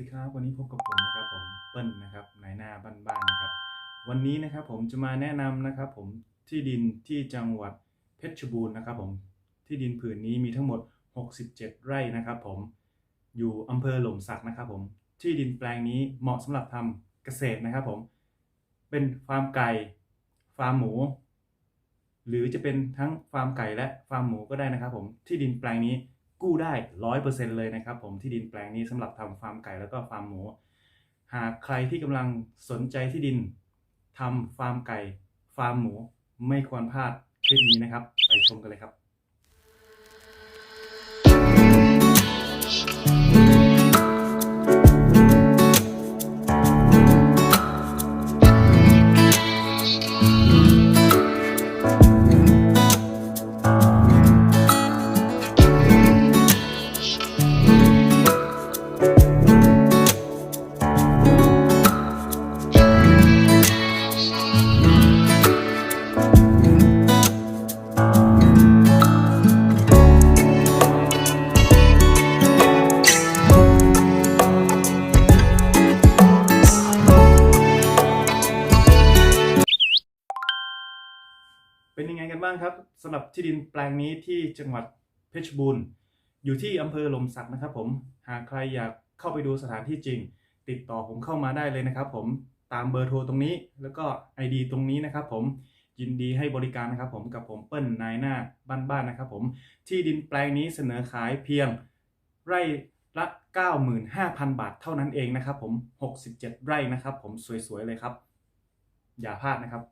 ดีครับ วันนี้พบกับผมนะครับผมเปิ้ลนะครับนายหน้าบ้านๆนะครับ วันนี้นะครับผมจะมาแนะนำนะครับผมที่ดินที่จังหวัดเพชรบูรณ์นะครับผมที่ดินผืนนี้มีทั้งหมด 67 ไร่นะครับผมอยู่อำเภอหล่มสักนะครับผมที่ดินแปลงนี้เหมาะสำหรับทำเกษตรนะครับผมเป็นฟาร์มไก่ฟาร์มหมู หรือจะเป็นทั้งฟาร์มไก่และฟาร์มหมูก็ได้นะครับผมที่ดินแปลงนี้ กู้ได้ร้อยเปอร์เซ็นเลยนะครับผมที่ดินแปลงนี้สำหรับทำฟาร์มไก่แล้วก็ฟาร์มหมู หากใครที่กำลังสนใจที่ดินทำฟาร์มไก่ ฟาร์มหมู ไม่ควรพลาดคลิปนี้นะครับ ไปชมกันเลยครับ เป็นยังไงกันบ้างครับสำหรับที่ดินแปลงนี้ที่จังหวัดเพชรบูรณ์อยู่ที่อำเภอลมสักนะครับผมหากใครอยากเข้าไปดูสถานที่จริง ติดต่อผมเข้ามาได้เลยนะครับ ผมตามเบอร์โทรตรงนี้ แล้วก็ ID ตรงนี้นะครับ ผมยินดีให้บริการนะครับผมกับผมเปิ้ลนายหน้าบ้านๆนะครับ ผมที่ดินแปลงนี้เสนอขายเพียงไร่ละ 95,000 บาทเท่านั้นเองนะครับ ผม 67 ไร่นะครับ ผมสวยๆเลยครับ อย่าพลาดนะครับ